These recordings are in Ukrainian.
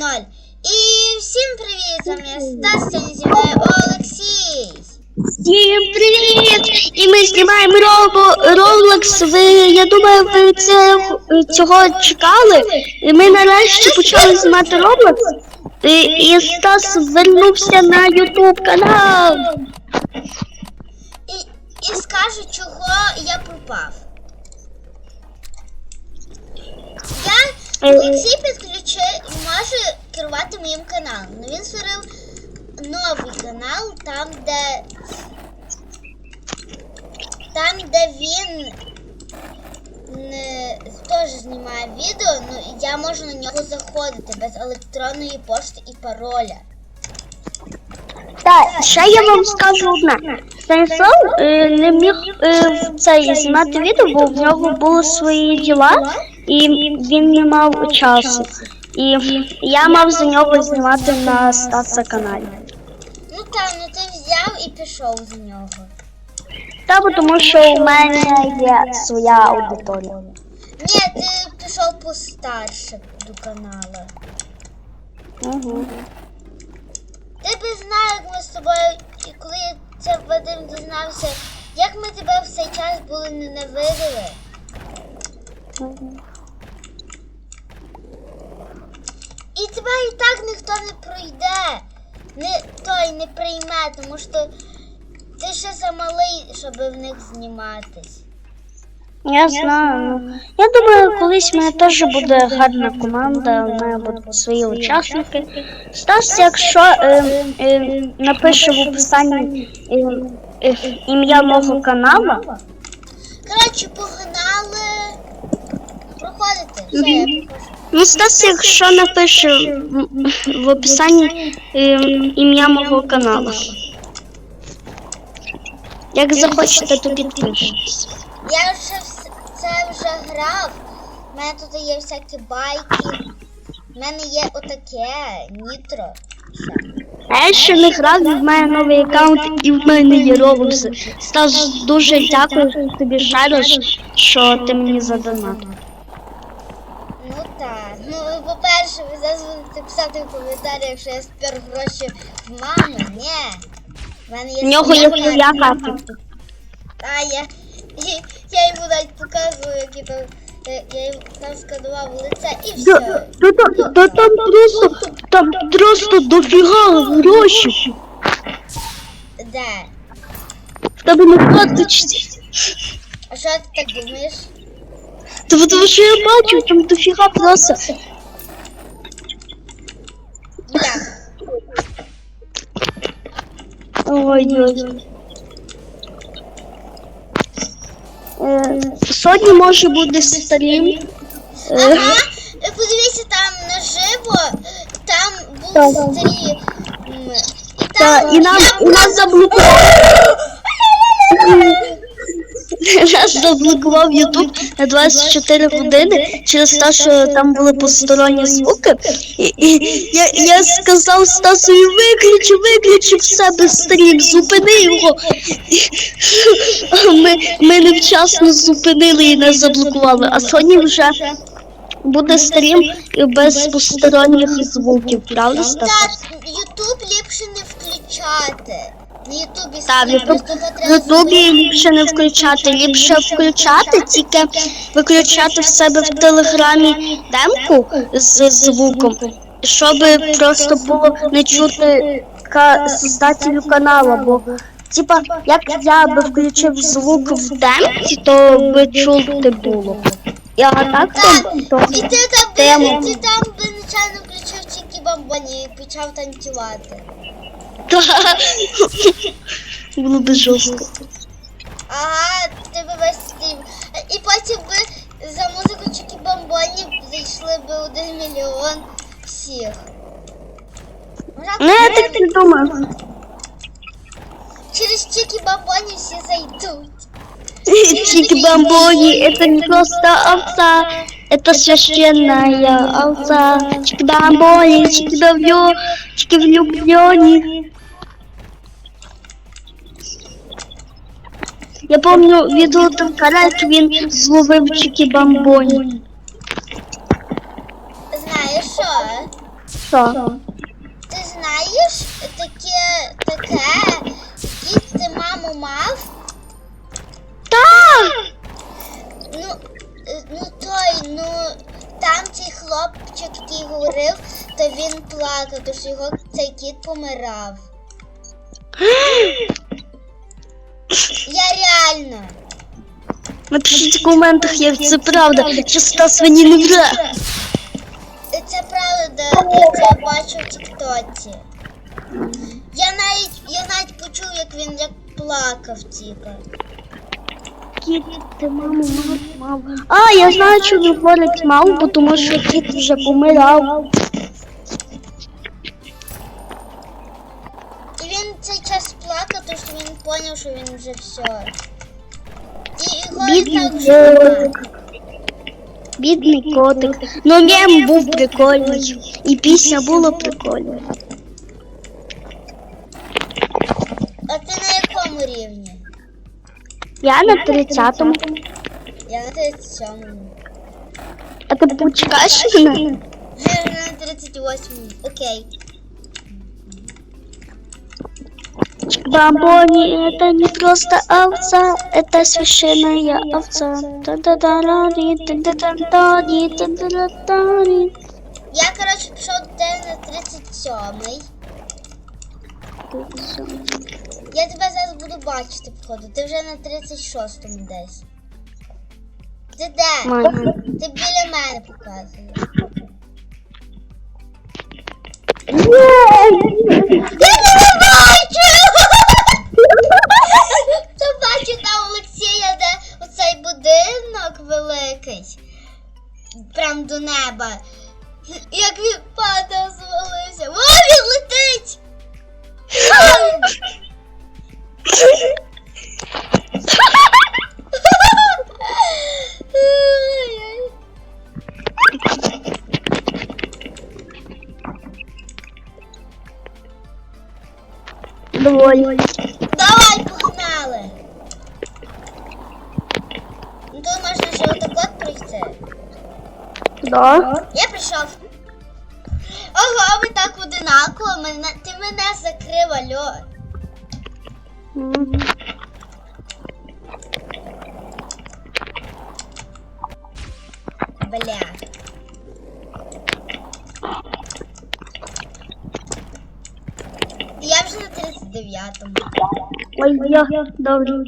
ноль. І всім привіт, з вами я Стас, сьогодні зі мною Олексій. Всім привіт! І ми знімаємо робо Roblox. Ви, я думаю, ви це, цього чекали. І ми нарешті почали знімати Roblox. І, і Стас вернувся на YouTube канал. І, і скажу, чого я пропав. Я Е. Олексій підключив може керувати моїм каналом. Ну він створив новий канал, там, де. Там, де він не, теж знімає відео, ну я можу на нього заходити без електронної пошти і пароля. Так, ще я вам скажу одне. Станіслав е, не міг е, цей знімати відео, бо в нього були свої діла, і він не мав часу. І я мав за нього знімати на Стаса каналі. Ну так, ну ти взяв і пішов з нього. Та бо тому що у мене є своя аудиторія. Ні, ти пішов постарше до каналу. Угу. Ти би знав, як ми з тобою, і коли я це Вадим дізнався, як ми тебе в цей час були ненавидили. І тебе і так ніхто не пройде. Не, той не прийме, тому що ти ще замалий, щоб в них зніматись. Я знаю. Я думаю, колись в мене теж буде гарна команда, в мене будуть свої учасники. Стас, якщо е, е, напише в описанні е, е, ім'я мого каналу, Коротше, погнали проходити. Все, я проходжу. ну Стас, якщо напише в, описанні е, ім'я мого каналу. Як захочете, то підпишитесь. Я вже вс- це вже грав. У мене тут є всякі байки. У мене є отаке нітро. А я ще не грав, в мене новий аккаунт і в мене є робокси. Стас, дуже дякую тобі раз, що ти мені задонатив. Ну так. Ну, по-перше, ви зараз будете писати в коментарях, що я спер гроші в мами. Ні. В мене є В нього є своя своя карта. карта. А я, я йому навіть показую, які там. Я, я йому там сканував лице і все. Да, да, да, там просто, там просто дофіга гроші. Де? В тебе на карточці. А що ти так думаєш? Та тому що я бачу, там дофіга просто. Як? Ой-ой. Е, Сьогодні може буде стрім. Е, Ага, е, подивіться там наживо, там Так. був стрім. І Та, там і нам, і нас заблокував. Нас заблокував Ютуб на 24 години через те, що там були посторонні звуки. І, і я, я сказав Стасові виключи, виключи в себе стрім, зупини його. Ми, ми невчасно зупинили і нас заблокували. А сьогодні вже буде стрім і без посторонніх звуків, правда, Стас? Ютуб ліпше не включати. На Ютубі Так, в Ютуб, в Ютубі ліпше не включати, ліпше включати, тільки виключати в себе в телеграмі демку з звуком, щоб просто було не чути ка- создателю каналу, бо типа як я би включив звук в демці, то би чути було. І а так то, то І ти там, тему. ти там би нечайно включив Чікі Бамбоні і почав танцювати. було би жорстко. Ага, ти би весь стрім. І потім би за музику Чікі Бамбоні зайшли би один мільйон всіх. Можна Ну я так так не думаю. Через Чікі Бамбоні всі зайдуть. Чики бамбони, это не просто овца, Это священная овца. Чики бамбони, чики давлю, чики влюблены. Я помню відео там карат, він зловив чики бамбоні. Знаєш що? Що? Ти знаєш таке, таке, то він плакав, що його цей кіт помирав. Я реально. Напишіть в коментах, як це правда, що Стас мені не вре. Це правда, я це бачу в Тіктоці. Я навіть, я навіть почув, як він як плакав, типа. Кіт, ти маму мав, мав. А, я знаю, що говорить мав, бо тому що кіт вже помирав. Плакав, тому що він зрозумів, що він вже все. Бідний котик. Бідний котик. Ну мем був прикольний. І пісня була прикольна. А ти на якому рівні? Я на 30-му. Я на 37-му. А ти почекаєш мене? Я на 38-му. Окей. Бамбони, это не просто овца, это священная овца. Та-да-да-ра-ри, та-да-да-да-ри, та-да-да-да-ри. Я, коротше, пішов день на 37-й. Я тебе зараз буду бачити, походу. Ти вже на 36-му десь. Ти де? Мама. Ти біля мене показуєш. Я Там Олексія, де оцей будинок великий. Прям до неба. Як він Бля. Я вже на 39-му. Ой, я добре.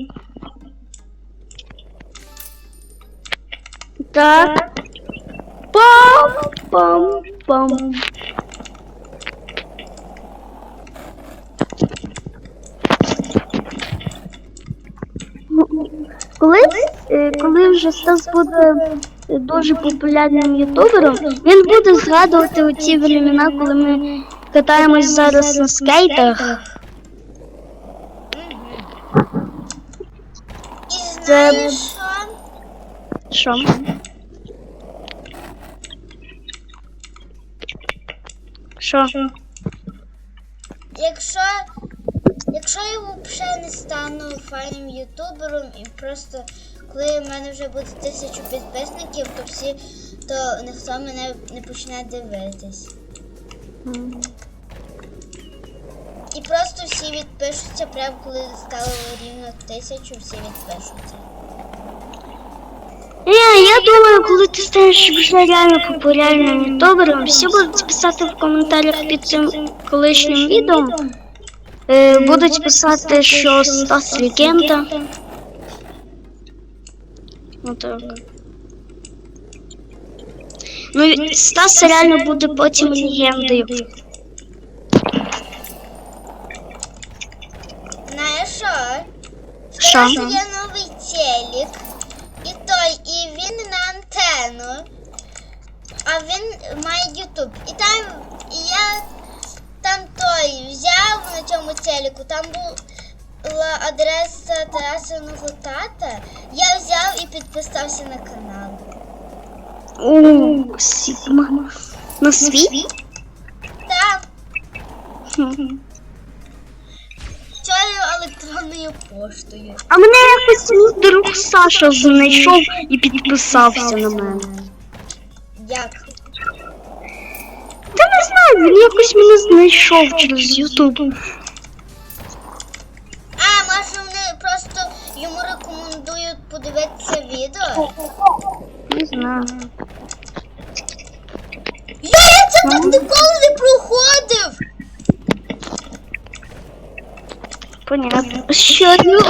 Так. Пам-пам-пам. Колись, е, коли вже Стас буде дуже популярним ютубером, він буде згадувати оці времена, коли ми катаємось зараз на скейтах. Це-? Що? Що? Якщо, якщо я взагалі не стану файним ютубером і просто коли в мене вже буде тисячу підписників, то всі, то ніхто мене не почне дивитись. І просто всі відпишуться, прямо коли стало рівно тисячу, всі відпишуться. Ні, я думаю, коли ти станеш реально популярним ютубером, всі будуть писати в коментарях під цим колишнім відео. Е, будуть писати, що Стас легенда. Отак. Ну, Стас реально буде потім легендою. Знаєш що? Що? Зараз є новий телек, і той, і він на антенну, а він має Ютуб. І там і я там той взяв на цьому телеку, там була адреса Тарасиного тата. Я взяв і підписався на канал. О, Сігма. На свій? Там Хм. цією електронною поштою. А мене якось мій друг Саша знайшов і підписався на мене. Як? Та не знаю, він якось мене знайшов через Ютуб. Подивитися відео? Не знаю. Я, я це так ніколи не проходив! Понятно. Що? ну?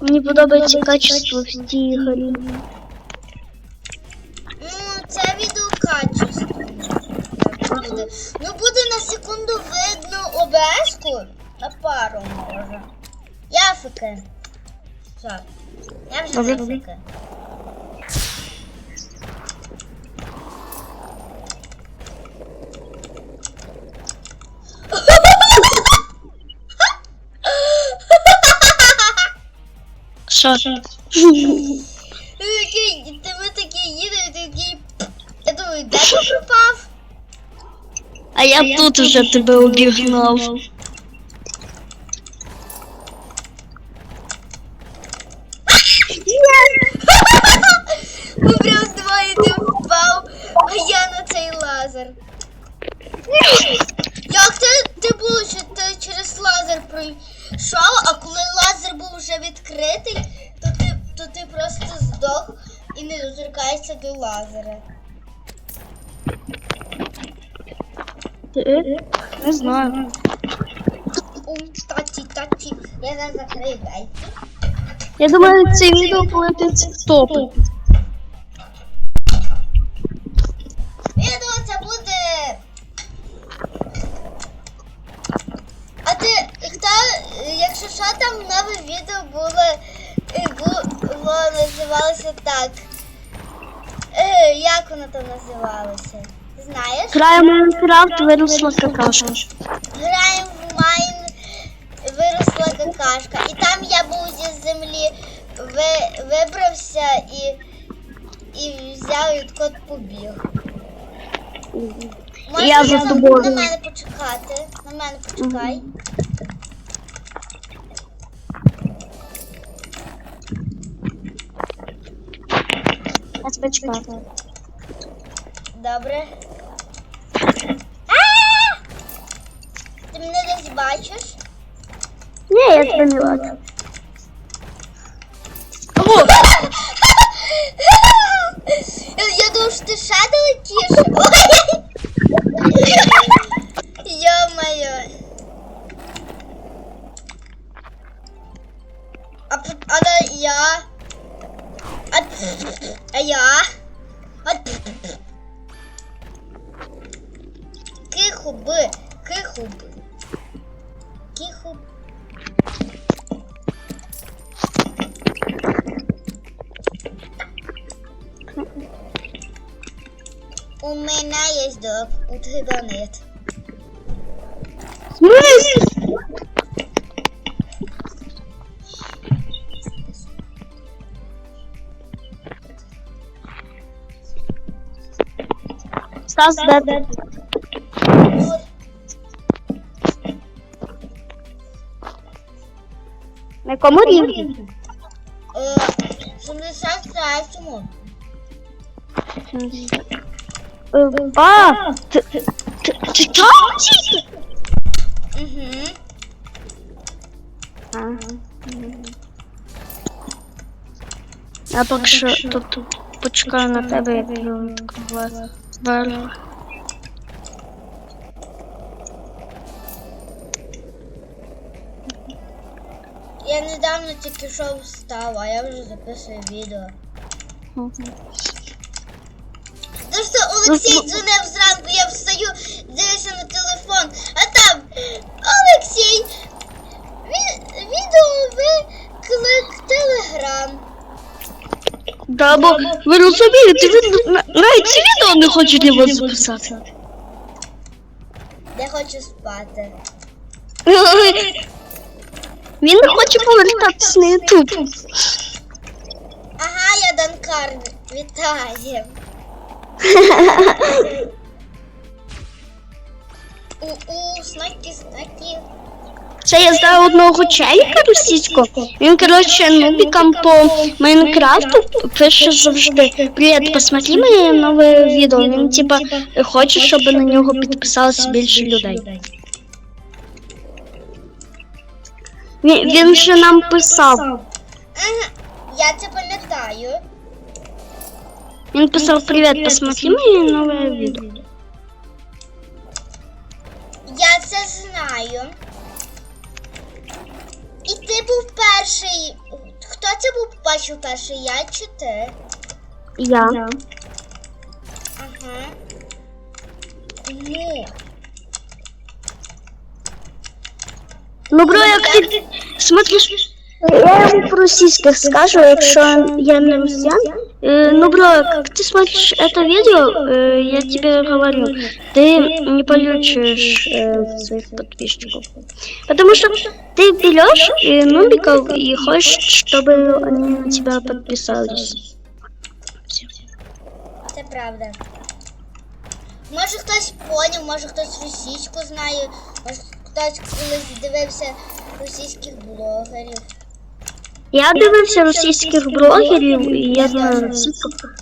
Мені подобається качество в цій грі. Ну, це відео качество. Ну буде на секунду видно обешку. На пару може. Я фіки. Все. Я вже не Добре. фіки. Що? Ти такий, ти ми такі їдемо, ти такий. Я думаю, де ти пропав? А я тут уже тебе обігнав. Відкритий, то ти, то ти просто здох і не доторкаєшся до лазера. Не знаю. Ум, таті, таті, я не гайки. Я думаю, це відео полетить в топи. Відео це буде. А ти хто, якщо що там нове відео було, е, було називалося так. Е, як воно там називалося? Знаєш? Граю в Майнкрафт, виросла какашка. Граємо в Майн виросла какашка. І там я був зі землі, ви, вибрався і, і взяв і кот побіг. Я за тобою. На мене почекати. На мене почекай. Чекаю. Добре. Ти мене десь бачиш? Ні, я тебе не бачу. Смисл? Стас, де ти? Тут На якому рівні? е, 73-му. Е, А, ти, ти, ти, ти там тільки? Угу. Я поки що тут почекаю на тебе, як я відкриваю двері. Я недавно тільки що встав, а я вже записую відео. Ну що, Олексій дзвонив зранку, я встаю, дивлюся на телефон, а там Олексій, виклик Телеграм. Да, бо ви розумієте, він на- навіть це відео не хоче для вас записати. Я хочу спати. Він не хоче повертатися на Ютуб. Ага, я Данкар. Вітаю. У-у, знаки, знаки. Це я знаю одного челіка російського. Він, коротше, нубікам по Майнкрафту пише завжди. Привіт, посмотри моє нове відео. Він, типа, хоче, щоб на нього підписалось більше людей. Він, він же нам писав. Ага, я це пам'ятаю. Він писав Привіт, посмотри моє нове відео. Я це знаю. Ти був перший. Хто це був бачив перший? Я чи ти? Я. Ага. Ну, Ну, бро, як ти смотриш, я йому по-російськи скажу, якщо я не росіян. Э, Ну, бро, как ты смотришь это видео, э, я тебе говорю, ты не получишь э, своих подписчиков. Потому что ты берешь э, нубиков и хочешь, чтобы они на тебя подписались. це правда. Може хтось поняв, може хтось російську знає, може хтось колись дивився російських блогерів. Я дивився російських блогерів, і я знаю.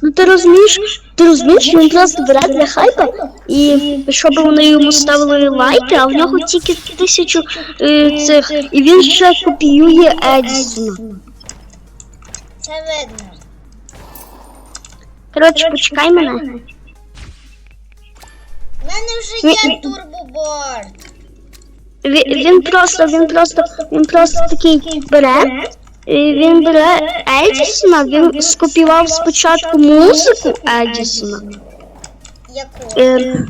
Ну ти розумієш, ти розумієш, він просто бере для хайпа, і щоб вони йому ставили лайки, а в нього тільки тисячу е, цих, і він ще копіює Едісона. Це видно. Коротше, почекай мене. У мене вже є турбоборд. Він, він просто, він просто, він просто такий бере. Він бере Едісона, він скопіював спочатку музику Едісона. Яку? Е,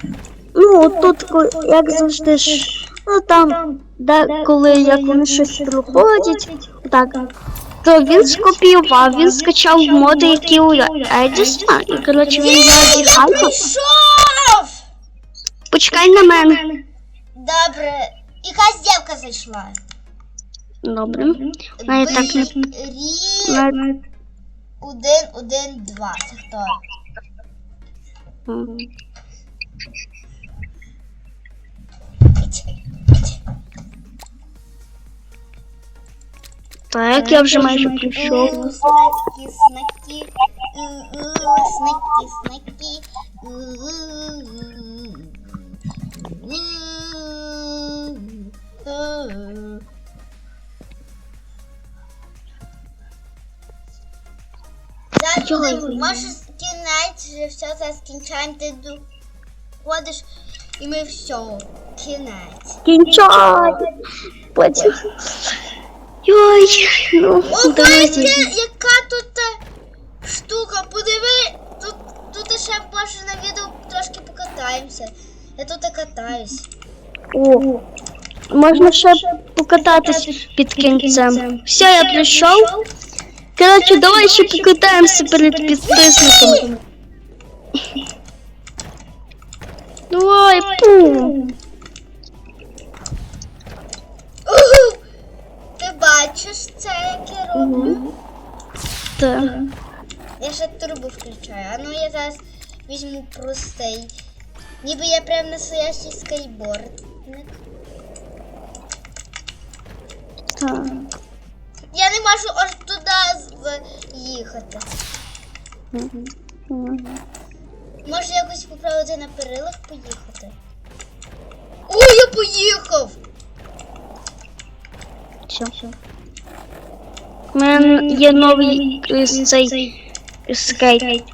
ну, тут, як завжди ж, ну там, де коли як вони щось проходять, так. То він скопіював, він скачав моди, які у Едісона, і коротше він взяв Я хайпа. Почекай на мене. Добре. Якась дівка зайшла. Добре. І так не. Рі... на- Один, один, два. Це хто? Мгм. Так, я вже майже прийшов. У, Snacky, snacky. У, у, Зараз Йой. коли може кінець, вже все це скінчаємо, ти ходиш і ми все, кінець. Кінчай! Потім. Йой, ну, О, бачите, яка тут та штука, подиви, тут, тут ще може на відео трошки покатаємося. Я тут катаюсь. О, можна ще покататись під кінцем. Все, я прийшов. Коротше, давай ще покатаємося перед підписниками. Давай, пум. Уху! Ти бачиш це, як я роблю? Так. Я ще турбо включаю. А ну я зараз візьму простий. Ніби я прям настоящий скейтбордник. Так. Я не можу аж туди з- їхати. Може якось попробувати на перилах поїхати? Ой, я поїхав! Все. У мене є новий е, цей скейт.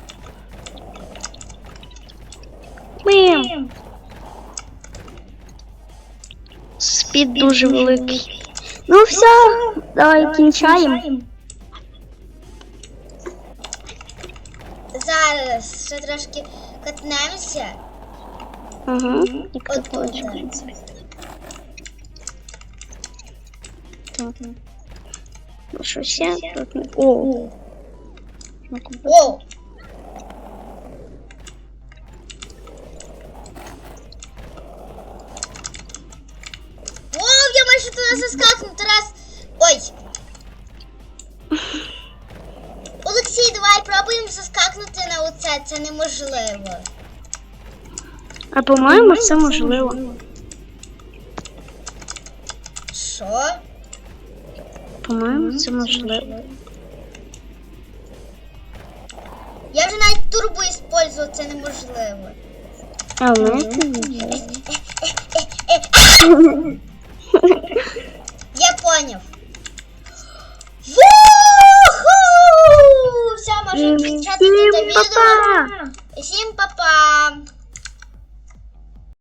Мім. Спід дуже великий. Ну все, давай кінчаємо. Ще трошки катнемося. Ага. То тут. Так. Ну що ще? Тут не- О. О! Пробуємо на оце, це неможливо. А по-моєму, це можливо. Що? Що? По-моєму, це можливо. Я вже навіть турбо іспользую, це неможливо. А ну, це можливо. Я поняв. Вуху! Все, можемо